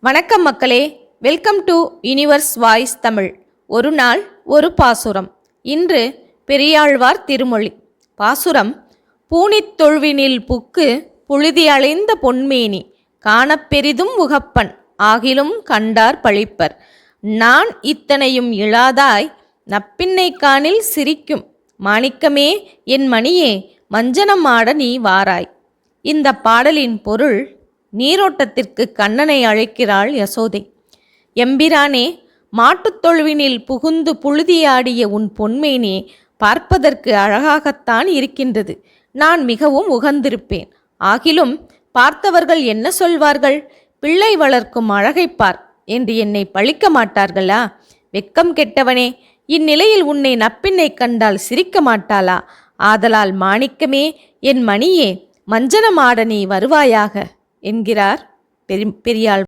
வணக்கம் மக்களே. Welcome to universe voice Tamil ஒரு நாள் ஒரு பாசுரம். இன்று பெரியாழ்வார் திருமொழி. பாசுரம் பூனித்தொழுவினில் புக்கு புழுதி அலைந்த பொன்மேனி காணப்பெரிதும் உகப்பன் ஆகிலும் கண்டார் பழிப்பர். நான் இத்தனையும் இழாதாய் நப்பின்னை காணில் சிரிக்கும். மாணிக்கமே என் மணியே மஞ்சனம் ஆட நீ வாராய். இந்த பாடலின் பொருள் நீரோட்டத்திற்கு கண்ணனை அழைக்கிறாள் யசோதை. எம்பிரானே மாட்டுத் தொழுவினில் புகுந்து புழுதியாடிய உன் பொன்மேனே பார்ப்பதற்கு அழகாகத்தான் இருக்கின்றது. நான் மிகவும் உகந்திருப்பேன். ஆகிலும் பார்த்தவர்கள் என்ன சொல்வார்கள்? பிள்ளை வளர்க்கும் அழகைப் பார் என்று என்னை பழிக்க மாட்டார்களா? வெக்கம் கெட்டவனே இந்நிலையில் உன்னை நப்பின்னை கண்டால் சிரிக்க மாட்டாளா? ஆதலால் மாணிக்கமே என் மணியே மஞ்சனமாட நீ வருவாயாக. என்கிறார். பெரி பெரியாள்